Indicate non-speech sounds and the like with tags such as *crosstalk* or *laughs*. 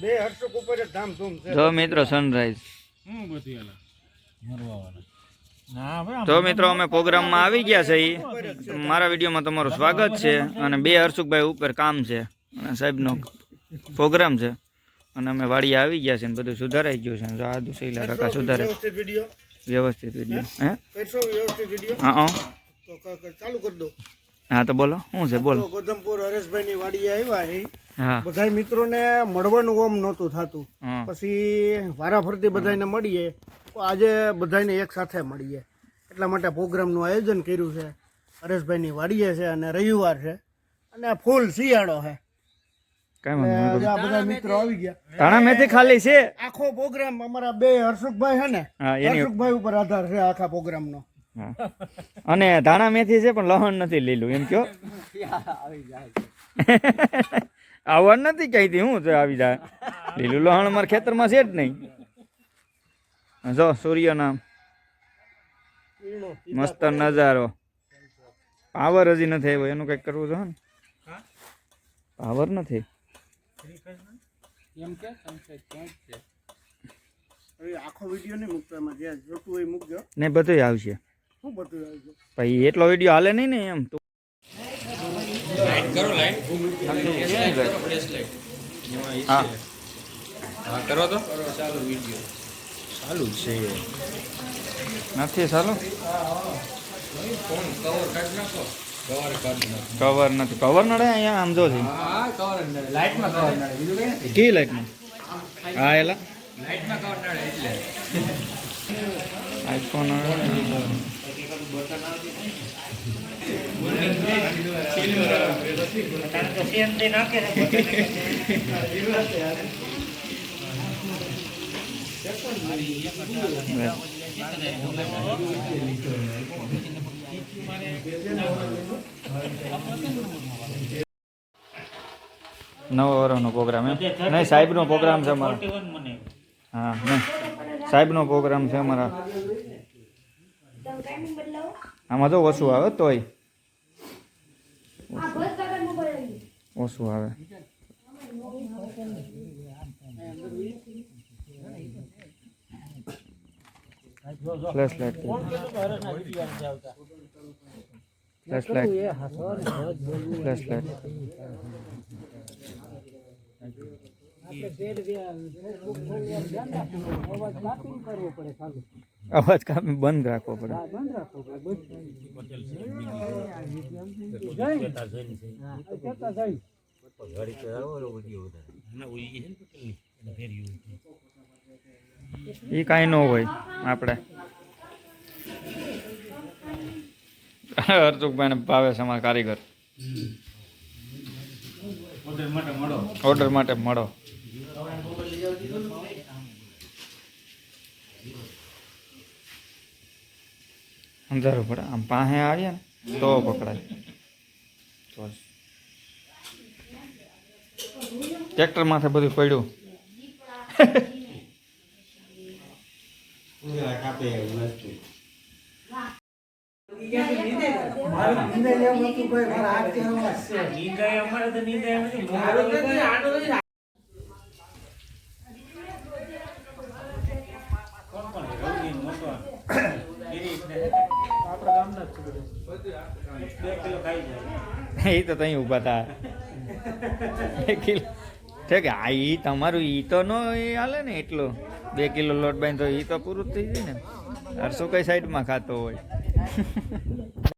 બે હર્ષક ઉપર ધામધૂમ છે. જો મિત્રો સનરાઈઝ હું બધી આલા? મરવાવાળા તો મિત્રો અમે પ્રોગ્રામમાં આવી ગયા છે ઈ. મારા વિડીયોમાં તમારું સ્વાગત છે અને બે હર્ષુકભાઈ ઉપર કામ છે. અને સાહેબનો પ્રોગ્રામ છે. અને અમે વાડીએ આવી ગયા છે ને બધું સુધારાઈ ગયું છે. જો આદુ શૈલા રકા સુધારે. વ્યવસ્થિત વીડિયો? વ્યવસ્થિત હે? હા? હા તો ક- ક- ચાલુ કરી દો. હા તો બોલો. શું છે? બોલો. ગોધમપુર હરેશભાઈની વાડીએ આવ્યા બધા મિત્રોને મળવાનું ઓમ નહોતું થતું. પછી વારાફરતી બધાને મળીએ. તો આજે બધાને એક સાથે મળીએ. એટલા માટે પ્રોગ્રામનું આયોજન કર્યું છે. હરેશભાઈની વાડીએ છે અને રવિવાર છે. અને ફૂલ શિયાળો છે. બધા. મિત્રો આવી ગયા. ધાણા મેથી ખાલી છે? આખો પ્રોગ્રામ અમારા બે હર્ષુકભાઈ છે ને હર્ષુકભાઈ ઉપર આધાર છે આખા પ્રોગ્રામનો. અને ધાણા મેથી છે પણ લહણ નથી લીલું. એમ કયો? *laughs* *laughs* આવવાનું નથી કહીતી હું આવી જાય. લીલું લહણ અમારા ખેતરમાં છે જ નહીં. જો સૂર્યના મસ્ત નજારો. પાવર હજી નથી આવ્યો એનું કંઈક કરવું જોઈએ ને. પાવર નથી. એમ કે sunset point છે. હવે આખો વીડિયો નહીં મૂકતો એમાં જે જોતું હોય મૂકજો. ને બધું આવશે. શું બધું એટલો વીડિયો હાલે નહીં ને એમ. તો હા. કરો તો. નથી ચાલો? કવર નથી. કવર નડે અહીંયા આમ જો છે. લાઈટમાં હા એલા. આઈફોન કઈ નથી કી આઈફોન નવ વર્ષનો પ્રોગ્રામ એમ? નહીં, સાહેબનો પ્રોગ્રામ છે અમારો. હા, નહીં. સાહેબનો પ્રોગ્રામ છે અમારા. આમાં તો ઓછું આવે તોય. ઓછું આવે flash light flash light flash light અવાજ કાપી બંધ રાખવો પડે એ કાંઈ ન હોય આપણે. હરચુકભાઈને ભાવે છે અમારા કારીગર. ઓર્ડર માટે મળો. ઓર્ડર માટે મળો. અંધારું પડે. આમ પાસે આવીએ ને તો પકડાય તો જ. ટ્રેક્ટર માથે બધું પડ્યું. *laughs* એ તો ત્યાં ઊભા હતા *laughs* કિલો છે કે આ ઈ તમારું ઈ તો ન હાલે ને એટલો. બે કિલો લોટ બાંધો ઈ તો પૂરું થઈ જાય ને. હરસો કઈ સાઈડમાં ખાતો હોય?